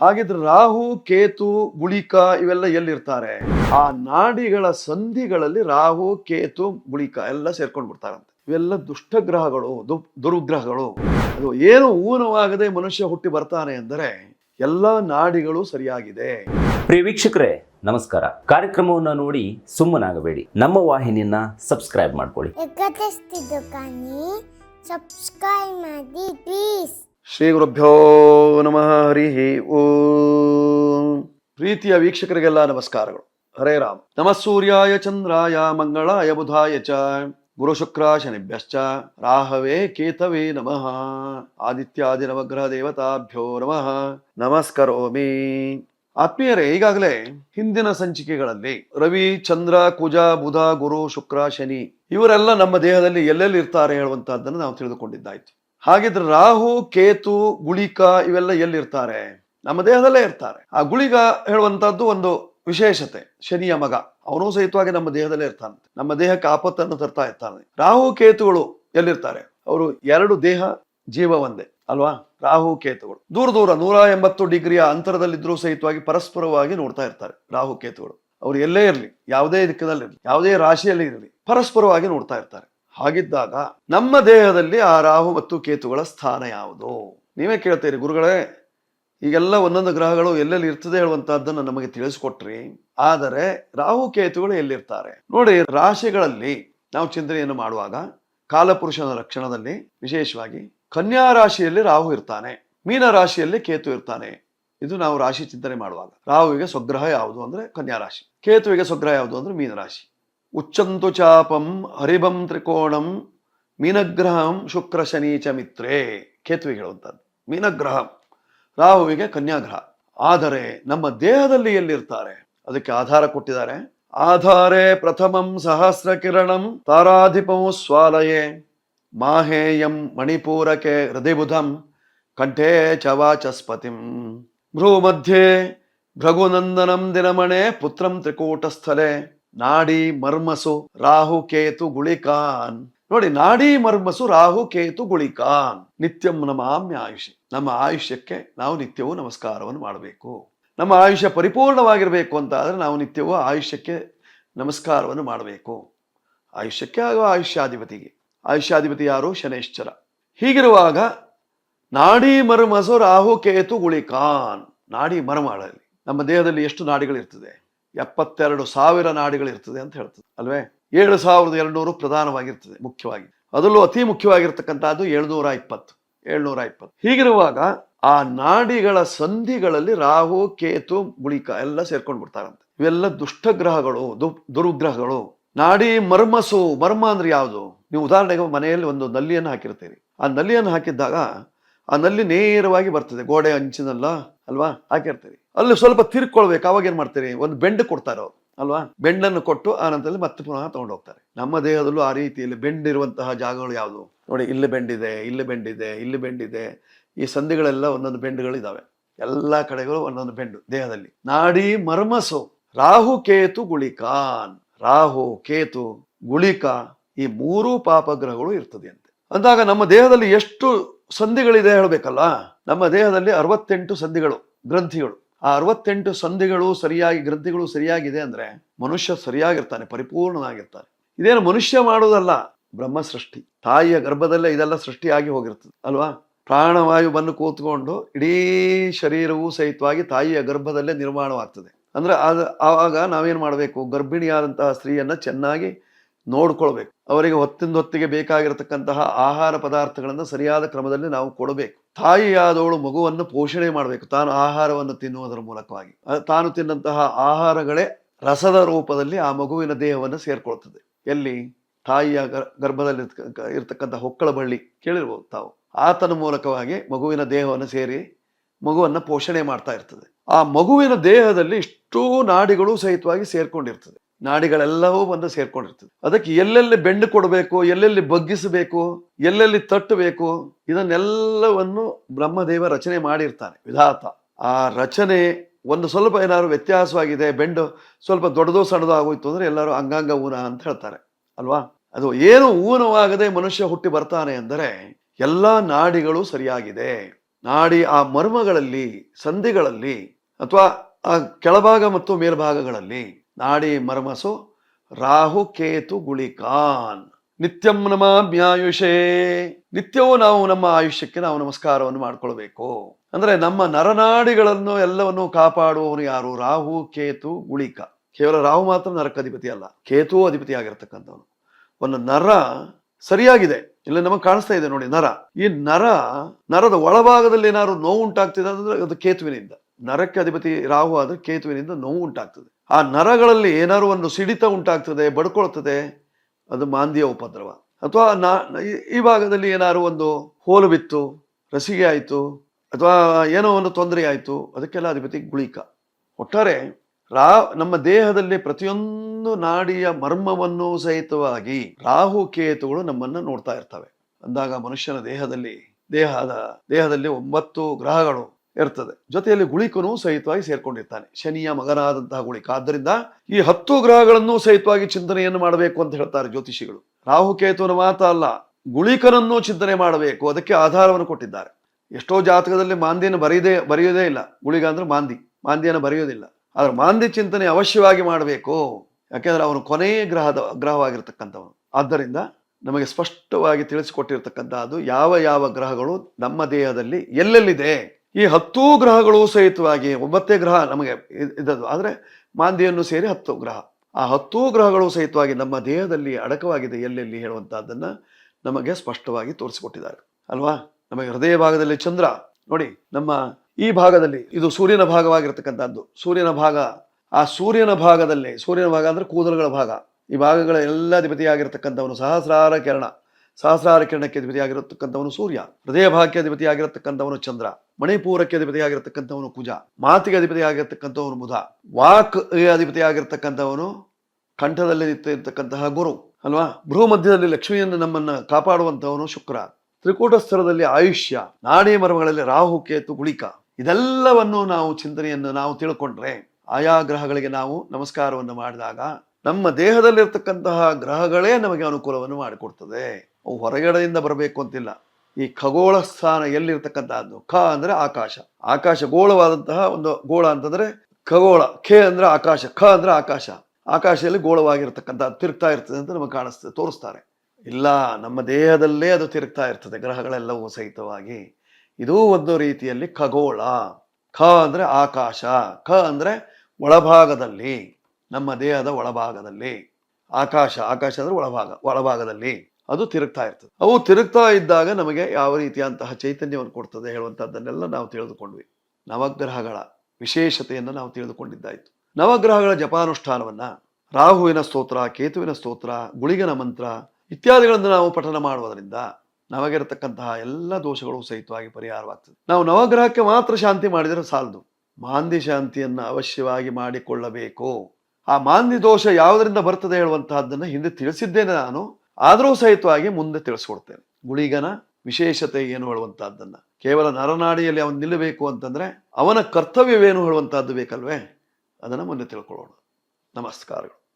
ಹಾಗಿದ್ರೆ ರಾಹು ಕೇತು ಗುಳಿಕ ಇವೆಲ್ಲ ಎಲ್ಲಿರ್ತಾರೆ? ಆ ನಾಡಿಗಳ ಸಂಧಿಗಳಲ್ಲಿ ರಾಹು ಕೇತು ಗುಳಿಕ ಎಲ್ಲ ಸೇರ್ಕೊಂಡು ಬಿಡ್ತಾರಂತೆ ಇವೆಲ್ಲ ದುಷ್ಟಗ್ರಹಗಳು ದು ದುರ್ಗ್ರಹಗಳು. ಅದು ಏನು ಊನವಾಗದೆ ಮನುಷ್ಯ ಹುಟ್ಟಿ ಬರ್ತಾನೆ ಅಂದರೆ ಎಲ್ಲ ನಾಡಿಗಳು ಸರಿಯಾಗಿದೆ. ಪ್ರಿಯ ವೀಕ್ಷಕರೇ ನಮಸ್ಕಾರ. ಕಾರ್ಯಕ್ರಮವನ್ನು ನೋಡಿ ಸುಮ್ಮನಾಗಬೇಡಿ. ನಮ್ಮ ವಾಹಿನಿಯನ್ನ ಸಬ್ಸ್ಕ್ರೈಬ್ ಮಾಡ್ಕೊಳ್ಳಿ. ಸಬ್ಸ್ಕ್ರೈಬ್ ಮಾಡಿ ಪ್ಲೀಸ್ ಶ್ರೀ ಗುರುಭ್ಯೋ ನಮಃ, ಹರಿ ಓ. ಪ್ರೀತಿಯ ವೀಕ್ಷಕರಿಗೆಲ್ಲ ನಮಸ್ಕಾರಗಳು. ಹರೇ ರಾಮ್. ನಮ ಸೂರ್ಯಾಯ ಚಂದ್ರಾಯ ಮಂಗಳಾಯ ಬುಧಾಯ ಚ. ಗುರು ಶುಕ್ರ ಶನಿಭ್ಯಶ್ಚ. ರಾಹವೇ ಕೇತವೇ ನಮಃ. ಆದಿತ್ಯಾದಿ ನವಗ್ರಹ ದೇವತಾಭ್ಯೋ ನಮಃ. ನಮಸ್ಕರೋಮಿ. ಆತ್ಮೀಯರೇ, ಈಗಾಗಲೇ ಹಿಂದಿನ ಸಂಚಿಕೆಗಳಲ್ಲಿ ರವಿ, ಚಂದ್ರ, ಕುಜ, ಬುಧ, ಗುರು, ಶುಕ್ರ, ಶನಿ ಇವರೆಲ್ಲ ನಮ್ಮ ದೇಹದಲ್ಲಿ ಎಲ್ಲೆಲ್ಲಿ ಇರ್ತಾರೆ ಹೇಳುವಂತಹದ್ದನ್ನು ನಾವು ತಿಳಿದುಕೊಂಡಿದ್ದಾಯ್ತು. ಹಾಗಿದ್ರೆ ರಾಹು, ಕೇತು, ಗುಳಿಕ ಇವೆಲ್ಲ ಎಲ್ಲಿರ್ತಾರೆ? ನಮ್ಮ ದೇಹದಲ್ಲೇ ಇರ್ತಾರೆ. ಆ ಗುಳಿಗ ಹೇಳುವಂತದ್ದು ಒಂದು ವಿಶೇಷತೆ, ಶನಿಯ ಮಗ. ಅವನು ಸಹಿತವಾಗಿ ನಮ್ಮ ದೇಹದಲ್ಲೇ ಇರ್ತಾನೆ ನಮ್ಮ ದೇಹಕ್ಕೆ ಆಪತ್ತನ್ನು ತರ್ತಾ ಇರ್ತಾನೆ. ರಾಹು, ಕೇತುಗಳು ಎಲ್ಲಿರ್ತಾರೆ? ಅವರು ಎರಡು ದೇಹ ಜೀವ ಒಂದೇ, ಅಲ್ವಾ? ರಾಹು, ಕೇತುಗಳು. ದೂರ ದೂರ ನೂರ ಎಂಬತ್ತು ಡಿಗ್ರಿಯ ಅಂತರದಲ್ಲಿದ್ದರೂ ಸಹಿತವಾಗಿ ಪರಸ್ಪರವಾಗಿ ನೋಡ್ತಾ ಇರ್ತಾರೆ ರಾಹು, ಕೇತುಗಳು. ಅವ್ರು ಎಲ್ಲೇ ಇರಲಿ, ಯಾವುದೇ ದಿಕ್ಕಿನಲ್ಲಿರಲಿ, ಯಾವುದೇ ರಾಶಿಯಲ್ಲಿ ಇರಲಿ, ಪರಸ್ಪರವಾಗಿ ನೋಡ್ತಾ ಇರ್ತಾರೆ. ಹಾಗಿದ್ದಾಗ ನಮ್ಮ ದೇಹದಲ್ಲಿ ಆ ರಾಹು ಮತ್ತು ಕೇತುಗಳ ಸ್ಥಾನ ಯಾವುದು? ನೀವೇ ಕೇಳ್ತೀರಿ ಗುರುಗಳೇ ಈಗೆಲ್ಲ ಒಂದೊಂದು ಗ್ರಹಗಳು ಎಲ್ಲೆಲ್ಲಿ ಇರ್ತದೆ ಹೇಳುವಂತಹದ್ದನ್ನು ನಮಗೆ ತಿಳಿಸ್ಕೊಟ್ರಿ. ಆದರೆ ರಾಹು ಕೇತುಗಳು ಎಲ್ಲಿರ್ತಾರೆ? ನೋಡಿ, ರಾಶಿಗಳಲ್ಲಿ ನಾವು ಚಿಂತನೆಯನ್ನು ಮಾಡುವಾಗ ಕಾಲಪುರುಷನ ಲಕ್ಷಣದಲ್ಲಿ ವಿಶೇಷವಾಗಿ ಕನ್ಯಾ ರಾಶಿಯಲ್ಲಿ ರಾಹು ಇರ್ತಾನೆ, ಮೀನ ರಾಶಿಯಲ್ಲಿ ಕೇತು ಇರ್ತಾನೆ. ಇದು ನಾವು ರಾಶಿ ಚಿಂತನೆ ಮಾಡುವಾಗ. ರಾಹುವಿಗೆ ಸ್ವಗ್ರಹ ಯಾವುದು ಅಂದ್ರೆ ಕನ್ಯಾ ರಾಶಿ, ಕೇತುವಿಗೆ ಸ್ವಗ್ರಹ ಯಾವುದು ಅಂದ್ರೆ ಮೀನ ರಾಶಿ. ಉಚ್ಚಂತು ಚಾಪಂ ಹರಿಭಂ ತ್ರಿಕೋಣಂ ಮೀನಗ್ರಹಂ ಶುಕ್ರ ಶನಿ ಚ ಮಿತ್ರೇ. ಕೇತುವಿಗೆ ಹೇಳುವಂಥದ್ದು. ಮೀನಗ್ರಹ ರಾಹುವಿಗೆ ಕನ್ಯಾಗ್ರಹ. ಆದರೆ ನಮ್ಮ ದೇಹದಲ್ಲಿ ಎಲ್ಲಿರ್ತಾರೆ? ಅದಕ್ಕೆ ಆಧಾರ ಕೊಟ್ಟಿದ್ದಾರೆ. ಆಧಾರೆ ಪ್ರಥಮಂ ಸಹಸ್ರ ಕಿರಣಂ ತಾರಾಧಿಪಂ ಸ್ವಾಲಯೇ. ಮಾಹೇಯಂ ಮಣಿಪೂರಕೆ ಹೃದಯಬುಧಂ ಕಂಠೇ ಚವಾಚಸ್ಪತಿಂ ವಾಚಸ್ಪತಿಂ. ಭ್ರೂ ಮಧ್ಯೆ ಭೃಗುನಂದನಂ ದಿನಮಣೆ ಪುತ್ರಂ ತ್ರಿಕೂಟಸ್ಥಲೆ. ನಾಡಿ ಮರ್ಮಸು ರಾಹು ಕೇತು ಗುಳಿಕಾನ್. ನೋಡಿ, ನಾಡಿ ಮರ್ಮಸು ರಾಹು ಕೇತು ಗುಳಿಕಾನ್. ನಿತ್ಯಂ ನಮಾಮ್ಯ ಆಯುಷ್ಯ ನಮ್ಮ ಆಯುಷ್ಯಕ್ಕೆ ನಾವು ನಿತ್ಯವೂ ನಮಸ್ಕಾರವನ್ನು ಮಾಡಬೇಕು. ನಮ್ಮ ಆಯುಷ್ಯ ಪರಿಪೂರ್ಣವಾಗಿರಬೇಕು ಅಂತ ಆದರೆ ನಾವು ನಿತ್ಯವೂ ಆಯುಷ್ಯಕ್ಕೆ ನಮಸ್ಕಾರವನ್ನು ಮಾಡಬೇಕು. ಆಯುಷ್ಯಕ್ಕೆ ಹಾಗೂ ಆಯುಷ್ಯಾಧಿಪತಿಗೆ. ಆಯುಷ್ಯಾಧಿಪತಿ ಯಾರು? ಶನೇಶ್ಚರ ಹೀಗಿರುವಾಗ ನಾಡಿ ಮರ್ಮಸು ರಾಹು ಕೇತು ಗುಳಿಕಾನ್. ನಾಡಿ ಮರಮಾಡಲಿ ನಮ್ಮ ದೇಹದಲ್ಲಿ ಎಷ್ಟು ನಾಡಿಗಳಿರ್ತದೆ? ಎಪ್ಪತ್ತೆರಡು ಸಾವಿರ ನಾಡಿಗಳಿರ್ತದೆ ಅಂತ ಹೇಳ್ತದೆ, ಅಲ್ವೇ? ಏಳು ಸಾವಿರದ ಎರಡುನೂರು ಪ್ರಧಾನವಾಗಿರ್ತದೆ, ಮುಖ್ಯವಾಗಿ. ಅದರಲ್ಲೂ ಅತಿ ಮುಖ್ಯವಾಗಿರ್ತಕ್ಕಂಥದ್ದು ಏಳ್ನೂರ ಇಪ್ಪತ್ತು ಏಳ್ನೂರ ಇಪ್ಪತ್ತು. ಹೀಗಿರುವಾಗ ಆ ನಾಡಿಗಳ ಸಂಧಿಗಳಲ್ಲಿ ರಾಹು, ಕೇತು ಗುಳಿಕ ಎಲ್ಲ ಸೇರ್ಕೊಂಡು ಬಿಡ್ತಾರಂತೆ. ಇವೆಲ್ಲ ದುಷ್ಟಗ್ರಹಗಳು ದುರ್ಗ್ರಹಗಳು. ನಾಡಿ ಮರ್ಮಸು, ಮರ್ಮ ಅಂದ್ರೆ ಯಾವುದು? ನೀವು ಉದಾಹರಣೆಗೆ ಮನೆಯಲ್ಲಿ ಒಂದು ನಲ್ಲಿಯನ್ನು ಹಾಕಿರ್ತೀರಿ. ಆ ನಲ್ಲಿಯನ್ನು ಹಾಕಿದ್ದಾಗ ಆ ನಲ್ಲಿ ನೇರವಾಗಿ ಬರ್ತದೆ, ಗೋಡೆ ಅಂಚಿನಲ್ಲ ಅಲ್ವಾ? ಹಾಕಿರ್ತೀರಿ ಅಲ್ಲಿ ಸ್ವಲ್ಪ ತಿರ್ಕೊಳ್ಬೇಕು. ಅವಾಗ ಏನು ಮಾಡ್ತೀರಿ? ಒಂದು ಬೆಂಡ್ ಕೊಡ್ತಾರೆ ಅಲ್ವಾ? ಬೆಂಡನ್ನು ಕೊಟ್ಟು ಆ ನಂತರದಲ್ಲಿ ಮತ್ತೆ ಪುನಃ ತಗೊಂಡು ಹೋಗ್ತಾರೆ ನಮ್ಮ ದೇಹದಲ್ಲೂ ಆ ರೀತಿಯಲ್ಲಿ ಬೆಂಡ್ ಇರುವಂತಹ ಜಾಗಗಳು ಯಾವುದು? ನೋಡಿ, ಇಲ್ಲಿ ಬೆಂಡಿದೆ ಇಲ್ಲಿ ಬೆಂಡಿದೆ ಇಲ್ಲಿ ಬೆಂಡಿದೆ ಈ ಸಂಧಿಗಳೆಲ್ಲ ಒಂದೊಂದು ಬೆಂಡುಗಳಿದಾವೆ. ಎಲ್ಲ ಕಡೆಗಳು ಒಂದೊಂದು ಬೆಂಡು ದೇಹದಲ್ಲಿ. ನಾಡಿ ಮರ್ಮಸು. ರಾಹು, ಕೇತು, ಗುಳಿಕಾನ್. ರಾಹು, ಕೇತು, ಗುಳಿಕ ಈ ಮೂರು ಪಾಪಗ್ರಹಗಳು ಇರ್ತದೆ ಅಂತೆ. ಅಂದಾಗ ನಮ್ಮ ದೇಹದಲ್ಲಿ ಎಷ್ಟು ಸಂಧಿಗಳಿದೆ ಹೇಳಬೇಕಲ್ಲ ನಮ್ಮ ದೇಹದಲ್ಲಿ ಅರವತ್ತೆಂಟು ಸಂಧಿಗಳು, ಗ್ರಂಥಿಗಳು. ಆ ಅರವತ್ತೆಂಟು ಸಂಧಿಗಳು ಸರಿಯಾಗಿ, ಗ್ರಂಥಿಗಳು ಸರಿಯಾಗಿದೆ ಅಂದ್ರೆ ಮನುಷ್ಯ ಸರಿಯಾಗಿರ್ತಾನೆ, ಪರಿಪೂರ್ಣನಾಗಿರ್ತಾನೆ. ಇದೇನು ಮನುಷ್ಯ ಮಾಡೋದಲ್ಲ ಬ್ರಹ್ಮ ಸೃಷ್ಟಿ ತಾಯಿಯ ಗರ್ಭದಲ್ಲೇ ಇದೆಲ್ಲ ಸೃಷ್ಟಿಯಾಗಿ ಹೋಗಿರ್ತದೆ, ಅಲ್ವಾ? ಪ್ರಾಣವಾಯು ಬಂದು ಕೂತ್ಕೊಂಡು ಇಡೀ ಶರೀರವು ಸಹಿತವಾಗಿ ತಾಯಿಯ ಗರ್ಭದಲ್ಲೇ ನಿರ್ಮಾಣವಾಗ್ತದೆ. ಅಂದ್ರೆ ಅದು ಆವಾಗ ನಾವೇನ್ ಮಾಡಬೇಕು? ಗರ್ಭಿಣಿಯಾದಂತಹ ಸ್ತ್ರೀಯನ್ನ ಚೆನ್ನಾಗಿ ನೋಡ್ಕೊಳ್ಬೇಕು. ಅವರಿಗೆ ಹೊತ್ತಿಂದ ಹೊತ್ತಿಗೆ ಬೇಕಾಗಿರತಕ್ಕಂತಹ ಆಹಾರ ಪದಾರ್ಥಗಳನ್ನು ಸರಿಯಾದ ಕ್ರಮದಲ್ಲಿ ನಾವು ಕೊಡಬೇಕು. ತಾಯಿಯಾದವಳು ಮಗುವನ್ನು ಪೋಷಣೆ ಮಾಡಬೇಕು. ತಾನು ಆಹಾರವನ್ನು ತಿನ್ನುವುದರ ಮೂಲಕವಾಗಿ. ತಾನು ತಿನ್ನಂತಹ ಆಹಾರಗಳೇ ರಸದ ರೂಪದಲ್ಲಿ ಆ ಮಗುವಿನ ದೇಹವನ್ನು ಸೇರ್ಕೊಳ್ತದೆ. ಎಲ್ಲಿ? ತಾಯಿಯ ಗರ್- ಗರ್ಭದಲ್ಲಿ ಇರ್ತಕ್ಕ- ಇರ್ತಕ್ಕಂಥ ಹೊಕ್ಕಳ ಬಳ್ಳಿ ಕೇಳಿರ್ಬೋದು ತಾವು. ಆತನ ಮೂಲಕವಾಗಿ ಮಗುವಿನ ದೇಹವನ್ನು ಸೇರಿ ಮಗುವನ್ನು ಪೋಷಣೆ ಮಾಡ್ತಾ ಇರ್ತದೆ. ಆ ಮಗುವಿನ ದೇಹದಲ್ಲಿ ಇಷ್ಟೂ ನಾಡಿಗಳು ಸಹಿತವಾಗಿ ಸೇರ್ಕೊಂಡಿರ್ತದೆ. ನಾಡಿಗಳೆಲ್ಲವೂ ಬಂದು ಸೇರ್ಕೊಂಡಿರ್ತದೆ. ಅದಕ್ಕೆ ಎಲ್ಲೆಲ್ಲಿ ಬೆಂಡು ಕೊಡಬೇಕು, ಎಲ್ಲೆಲ್ಲಿ ಬಗ್ಗಿಸಬೇಕು, ಎಲ್ಲೆಲ್ಲಿ ತಟ್ಟಬೇಕು, ಇದನ್ನೆಲ್ಲವನ್ನು ಬ್ರಹ್ಮದೇವ ರಚನೆ ಮಾಡಿರ್ತಾನೆ, ವಿಧಾತ. ಆ ರಚನೆ ಒಂದು ಸ್ವಲ್ಪ ಏನಾದ್ರು ವ್ಯತ್ಯಾಸವಾಗಿದೆ, ಬೆಂಡು ಸ್ವಲ್ಪ ದೊಡ್ಡದೋ ಸಣ್ಣದೋ ಆಗೋಯ್ತು ಅಂದ್ರೆ ಎಲ್ಲರೂ ಅಂಗಾಂಗ ಊನ ಅಂತ ಹೇಳ್ತಾರೆ, ಅಲ್ವಾ? ಅದು ಏನು ಊನವಾಗದೆ ಮನುಷ್ಯ ಹುಟ್ಟಿ ಬರ್ತಾನೆ ಅಂದರೆ ಎಲ್ಲಾ ನಾಡಿಗಳು ಸರಿಯಾಗಿದೆ. ನಾಡಿ ಆ ಮರ್ಮಗಳಲ್ಲಿ, ಸಂಧಿಗಳಲ್ಲಿ, ಅಥವಾ ಆ ಕೆಳಭಾಗ ಮತ್ತು ಮೇಲ್ಭಾಗಗಳಲ್ಲಿ ನಾಡಿ ಮರ್ಮಸು ರಾಹು ಕೇತು ಗುಳಿಕಾನ್. ನಿತ್ಯಂ ನಮಾಮ್ಯಾಯುಷೇ. ನಿತ್ಯವೂ ನಾವು ನಮ್ಮ ಆಯುಷ್ಯಕ್ಕೆ ನಾವು ನಮಸ್ಕಾರವನ್ನು ಮಾಡಿಕೊಳ್ಬೇಕು. ಅಂದ್ರೆ ನಮ್ಮ ನರನಾಡಿಗಳನ್ನು ಎಲ್ಲವನ್ನು ಕಾಪಾಡುವವನು ಯಾರು? ರಾಹು, ಕೇತು, ಗುಳಿಕ. ಕೇವಲ ರಾಹು ಮಾತ್ರ ನರಕ್ಕಧಿಪತಿ ಅಲ್ಲ. ಕೇತು ಅಧಿಪತಿ ಆಗಿರತಕ್ಕಂಥವನು ಒಂದು ನರ ಸರಿಯಾಗಿದೆ. ಇಲ್ಲಿ ನಮಗೆ ಕಾಣಿಸ್ತಾ ಇದೆ ನೋಡಿ, ನರ. ಈ ನರ, ನರದ ಒಳಭಾಗದಲ್ಲಿ ಏನಾದ್ರು ನೋವು ಉಂಟಾಗ್ತಿದೆ ಅಂದ್ರೆ ಅದು ಕೇತುವಿನಿಂದ. ನರಕ್ಕೆ ಅಧಿಪತಿ ರಾಹು ಆದ್ರೆ ಕೇತುವಿನಿಂದ ನೋವು ಉಂಟಾಗ್ತದೆ. ಆ ನರಗಳಲ್ಲಿ ಏನಾದ್ರು ಒಂದು ಸಿಡಿತ ಉಂಟಾಗ್ತದೆ, ಬಡ್ಕೊಳ್ತದೆ, ಅದು ಮಾಂದಿಯ ಉಪದ್ರವ. ಅಥವಾ ನಾ, ಈ- ಭಾಗದಲ್ಲಿ ಏನಾದ್ರು ಒಂದು ಹೋಲು ಬಿತ್ತು, ರಸಿಗೆ ಆಯಿತು, ಅಥವಾ ಏನೋ ಒಂದು ತೊಂದರೆ ಆಯಿತು, ಅದಕ್ಕೆಲ್ಲ ಅಧಿಪತಿ ಗುಳಿಕ. ಒಟ್ಟಾರೆ ರಾ, ನಮ್ಮ ದೇಹದಲ್ಲಿ ಪ್ರತಿಯೊಂದು ನಾಡಿಯ ಮರ್ಮವನ್ನು ಸಹಿತವಾಗಿ ರಾಹು ಕೇತುಗಳು ನಮ್ಮನ್ನು ನೋಡ್ತಾ ಇರ್ತವೆ. ಅಂದಾಗ ಮನುಷ್ಯನ ದೇಹದಲ್ಲಿ, ದೇಹದ, ದೇಹದಲ್ಲಿ ಒಂಬತ್ತು ಗ್ರಹಗಳು ಇರ್ತದೆ. ಜೊತೆಯಲ್ಲಿ ಗುಳಿಕನು ಸಹಿತವಾಗಿ ಸೇರ್ಕೊಂಡಿರ್ತಾನೆ. ಶನಿಯ ಮಗನಾದಂತಹ ಗುಳಿಕ. ಆದ್ದರಿಂದ ಈ ಹತ್ತು ಗ್ರಹಗಳನ್ನು ಸಹಿತವಾಗಿ ಚಿಂತನೆಯನ್ನು ಮಾಡಬೇಕು ಅಂತ ಹೇಳ್ತಾರೆ ಜ್ಯೋತಿಷಿಗಳು. ರಾಹುಕೇತುವನ ಮಾತ ಮಾತ್ರ ಅಲ್ಲ, ಗುಳಿಕನನ್ನು ಚಿಂತನೆ ಮಾಡಬೇಕು. ಅದಕ್ಕೆ ಆಧಾರವನ್ನು ಕೊಟ್ಟಿದ್ದಾರೆ. ಎಷ್ಟೋ ಜಾತಕದಲ್ಲಿ ಮಾಂದಿಯನ್ನು ಬರೆಯದೇ, ಬರೆಯೋದೇ ಇಲ್ಲ. ಗುಳಿಗ ಅಂದ್ರೆ ಮಾಂದಿ ಮಾಂದಿಯನ್ನು ಬರೆಯೋದಿಲ್ಲ. ಆದ್ರೆ ಮಾಂದಿ ಚಿಂತನೆ ಅವಶ್ಯವಾಗಿ ಮಾಡಬೇಕು. ಯಾಕೆಂದ್ರೆ ಅವನು ಕೊನೆಯ ಗ್ರಹದ, ಗ್ರಹವಾಗಿರ್ತಕ್ಕಂಥವನು. ಆದ್ದರಿಂದ ನಮಗೆ ಸ್ಪಷ್ಟವಾಗಿ ತಿಳಿಸಿಕೊಟ್ಟಿರ್ತಕ್ಕಂಥದ್ದು ಯಾವ ಯಾವ ಗ್ರಹಗಳು ನಮ್ಮ ದೇಹದಲ್ಲಿ ಎಲ್ಲೆಲ್ಲಿದೆ? ಈ ಹತ್ತು ಗ್ರಹಗಳು ಸಹಿತವಾಗಿ ಒಂಬತ್ತೇ ಗ್ರಹ ನಮಗೆ ಇದ್- ಇದ್ದದ್ದು. ಆದರೆ ಮಾಂದಿಯನ್ನು ಸೇರಿ ಹತ್ತು ಗ್ರಹ. ಆ ಹತ್ತು ಗ್ರಹಗಳು ಸಹಿತವಾಗಿ ನಮ್ಮ ದೇಹದಲ್ಲಿ ಅಡಕವಾಗಿದೆ ಎಲ್ಲೆಲ್ಲಿ ಹೇಳುವಂತಹದ್ದನ್ನು ನಮಗೆ ಸ್ಪಷ್ಟವಾಗಿ ತೋರಿಸಿಕೊಟ್ಟಿದ್ದಾರೆ. ಅಲ್ವಾ? ನಮಗೆ ಹೃದಯ ಭಾಗದಲ್ಲಿ ಚಂದ್ರ. ನೋಡಿ, ನಮ್ಮ ಈ ಭಾಗದಲ್ಲಿ ಇದು ಸೂರ್ಯನ ಭಾಗವಾಗಿರ್ತಕ್ಕಂಥದ್ದು. ಸೂರ್ಯನ ಭಾಗ, ಆ ಸೂರ್ಯನ ಭಾಗದಲ್ಲಿ, ಸೂರ್ಯನ ಭಾಗ ಅಂದ್ರೆ ಕೂದಲುಗಳ ಭಾಗ. ಈ ಭಾಗಗಳ ಎಲ್ಲ ಅಧಿಪತಿಯಾಗಿರ್ತಕ್ಕಂಥವನು ಸಹಸ್ರಾರ ಕಿರಣ ಸಹಸ್ರಾರ ಕಿರಣಕ್ಕೆ ಅಧಿಪತಿಯಾಗಿರತಕ್ಕಂಥವನು ಸೂರ್ಯ ಹೃದಯ ಭಾಗ್ಯ ಅಧಿಪತಿಯಾಗಿರತಕ್ಕಂಥವನು ಚಂದ್ರ, ಮಣಿಪೂರಕ್ಕೆ ಅಧಿಪತಿಯಾಗಿರತಕ್ಕಂಥವನು ಕುಜ, ಮಾತಿಗೆ ಅಧಿಪತಿಯಾಗಿರತಕ್ಕಂಥವನು ಬುಧ ವಾಕ್ ಅಧಿಪತಿಯಾಗಿರ್ತಕ್ಕಂಥವನು ಕಂಠದಲ್ಲಿ ನಿಂತಿರ್ತಕ್ಕಂತಹ ಗುರು, ಅಲ್ವಾ? ಭ್ರೂ ಮಧ್ಯದಲ್ಲಿ ಲಕ್ಷ್ಮಿಯನ್ನು ನಮ್ಮನ್ನ ಕಾಪಾಡುವಂತವನು ಶುಕ್ರ, ತ್ರಿಕೂಟಸ್ಥರದಲ್ಲಿ ಆಯುಷ್ಯ, ನಾಡಿ ಮರ್ಮಗಳಲ್ಲಿ ರಾಹು, ಕೇತು, ಗುಳಿಕ. ಇದೆಲ್ಲವನ್ನು ನಾವು ಚಿಂತನೆಯನ್ನು ನಾವು ತಿಳ್ಕೊಂಡ್ರೆ ಆಯಾ ಗ್ರಹಗಳಿಗೆ ನಾವು ನಮಸ್ಕಾರವನ್ನು ಮಾಡಿದಾಗ ನಮ್ಮ ದೇಹದಲ್ಲಿರ್ತಕ್ಕಂತಹ ಗ್ರಹಗಳೇ ನಮಗೆ ಅನುಕೂಲವನ್ನು ಮಾಡಿಕೊಡ್ತದೆ. ಹೊರಗಡೆಯಿಂದ ಬರಬೇಕು ಅಂತಿಲ್ಲ. ಈ ಖಗೋಳ ಸ್ಥಾನ ಎಲ್ಲಿರ್ತಕ್ಕಂಥದ್ದು ಖ ಅಂದ್ರೆ ಆಕಾಶ. ಆಕಾಶ ಗೋಳವಾದಂತಹ ಒಂದು ಗೋಳ ಅಂತಂದ್ರೆ ಖಗೋಳ. ಖೆ ಅಂದ್ರೆ ಆಕಾಶ. ಖ ಅಂದ್ರೆ ಆಕಾಶ. ಆಕಾಶದಲ್ಲಿ ಗೋಳವಾಗಿರ್ತಕ್ಕಂಥ ತಿರುಗ್ತಾ ಇರ್ತದೆ ಅಂತ ನಮಗೆ ಕಾಣಿಸ್ತದೆ ತೋರಿಸ್ತಾರೆ. ಇಲ್ಲ, ನಮ್ಮ ದೇಹದಲ್ಲೇ ಅದು ತಿರುಗ್ತಾ ಇರ್ತದೆ ಗ್ರಹಗಳೆಲ್ಲವೂ ಸಹಿತವಾಗಿ. ಇದು ಒಂದು ರೀತಿಯಲ್ಲಿ ಖಗೋಳ. ಖ ಅಂದ್ರೆ ಆಕಾಶ. ಖ ಅಂದ್ರೆ ಒಳಭಾಗದಲ್ಲಿ. ನಮ್ಮ ದೇಹದ ಒಳಭಾಗದಲ್ಲಿ. ಆಕಾಶ. ಆಕಾಶ ಅಂದ್ರೆ ಒಳಭಾಗ, ಒಳಭಾಗದಲ್ಲಿ. ಅದು ತಿರುಗ್ತಾ ಇರ್ತದೆ. ಅವು ತಿರುಗ್ತಾ ಇದ್ದಾಗ ನಮಗೆ ಯಾವ ರೀತಿಯಂತಹ ಚೈತನ್ಯವನ್ನು ಕೊಡ್ತದೆ ಹೇಳುವಂಥದ್ದನ್ನೆಲ್ಲ ನಾವು ತಿಳಿದುಕೊಂಡ್ವಿ. ನವಗ್ರಹಗಳ ವಿಶೇಷತೆಯನ್ನು ನಾವು ತಿಳಿದುಕೊಂಡಿದ್ದಾಯಿತು. ನವಗ್ರಹಗಳ ಜಪಾನುಷ್ಠಾನವನ್ನ ರಾಹುವಿನ ಸ್ತೋತ್ರ, ಕೇತುವಿನ ಸ್ತೋತ್ರ, ಗುಳಿಗನ ಮಂತ್ರ ಇತ್ಯಾದಿಗಳನ್ನು ನಾವು ಪಠನ ಮಾಡುವುದರಿಂದ ನಮಗಿರತಕ್ಕಂತಹ ಎಲ್ಲ ದೋಷಗಳು ಸಹಿತವಾಗಿ ಪರಿಹಾರವಾಗ್ತದೆ. ನಾವು ನವಗ್ರಹಕ್ಕೆ ಮಾತ್ರ ಶಾಂತಿ ಮಾಡಿದರೆ ಸಾಲದು. ಮಾಂದಿ ಶಾಂತಿಯನ್ನು ಅವಶ್ಯವಾಗಿ ಮಾಡಿಕೊಳ್ಳಬೇಕು. ಆ ಮಾಂದಿ ದೋಷ ಯಾವುದರಿಂದ ಬರ್ತದೆ ಹೇಳುವಂತಹದ್ದನ್ನು ಹಿಂದೆ ತಿಳಿಸಿದ್ದೇನೆ ನಾನು. ಆದರೂ ಸಹಿತವಾಗಿ ಮುಂದೆ ತಿಳಿಸ್ಕೊಡ್ತೇನೆ. ಗುಳಿಗನ ವಿಶೇಷತೆ ಏನು ಹೇಳುವಂತಹದ್ದನ್ನ. ಕೇವಲ ನರನಾಡಿಯಲ್ಲಿ ಅವನು ನಿಲ್ಲಬೇಕು ಅಂತಂದ್ರೆ ಅವನ ಕರ್ತವ್ಯವೇನು ಹೇಳುವಂತಹದ್ದು ಬೇಕಲ್ವೇ? ಅದನ್ನು ಮುಂದೆ ತಿಳ್ಕೊಳ್ಳೋಣ. ನಮಸ್ಕಾರಗಳು.